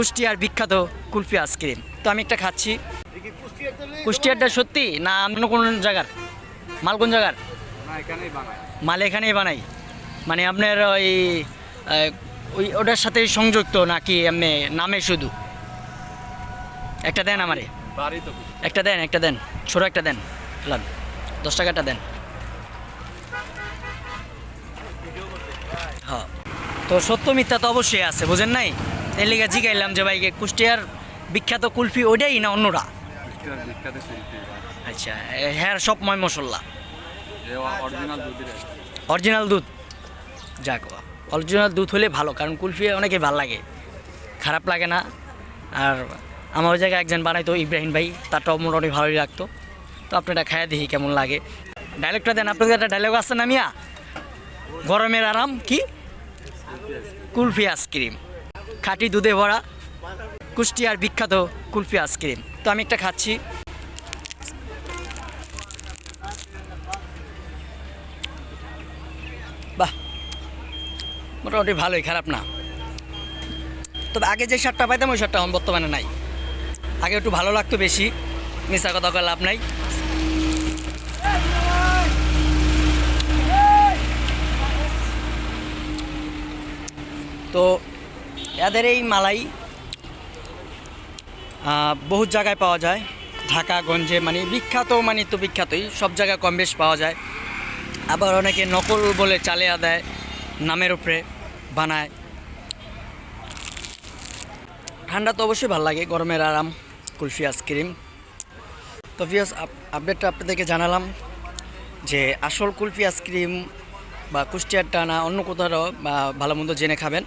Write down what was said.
কুষ্টিয়ার বিখ্যাত কুলফি আইসক্রিম। তো আমি একটা খাচ্ছি। কুষ্টিয়ারটা সত্যি না অন্য কোন জায়গার? মাল কোন জায়গার? মাল এখানেই বানাই। মানে আপনার ওই ওই, ওটার সাথে সংযুক্ত নাকি এমনি নামে শুধু? একটা দেন আমারে। একটা দেন একটা দেন। ছোটো একটা দেন। দশ টাকাটা দেন। হ্যাঁ। তো সত্য মিথ্যা তো অবশ্যই আছে, বুঝেন নাই? এর লিগে জিগাইলাম যে ভাইকে কুষ্টিয়ার বিখ্যাত কুলফি ওইটাই না অন্যরা? আচ্ছা হ্যাঁ সব ময় মশলা? অরিজিনাল দুধ? যাক অরিজিনাল দুধ হলে ভালো কারণ কুলফি অনেকে ভালো লাগে। খারাপ লাগে না। আর আমার ওই জায়গায় একজন বানাইতো ইব্রাহিম ভাই তারটাও মোটামুটি ভালোই লাগতো। তো আপনারা খায়া দেখি কেমন লাগে। ডায়লগটা দেন আপনাদের একটা ডায়লগ আছে না মিয়া? গরমের আরাম কি? Kulfi ice cream. খাঁটি দুধে ভরা কুষ্টিয়ার বিখ্যাত কুলফি আইসক্রিম। তো আমি একটা খাচ্ছি। বাহ, মোটামুটি ভালোই, খারাপ না। তবে আগে যে শার্টটা পাইতাম, ওই শার্টটা আমার বর্তমানে নাই। আগে একটু ভালো লাগতো বেশি, মিশা কথা লাভ নাই। তো এদের এই মালাই বহু জায়গায় পাওয়া যায়। ঢাকা, গঞ্জে মানে বিখ্যাত মানে তো বিখ্যাতই, সব জায়গায় কম বেশ পাওয়া যায়। আবার অনেকে নকল বলে চালিয়ে দেয়, নামের উপরে বানায়। ঠান্ডা তো অবশ্যই ভালো লাগে, গরমের আরাম, কুলফি, আইসক্রিম। তো ভিয়াস আপডেটটা আপনাদেরকে জানালাম যে আসল কুলফি, আইসক্রিম বা কুষ্টিয়ার টানা অন্য কোথাও, বা ভালো মন্দ জেনে খাবেন।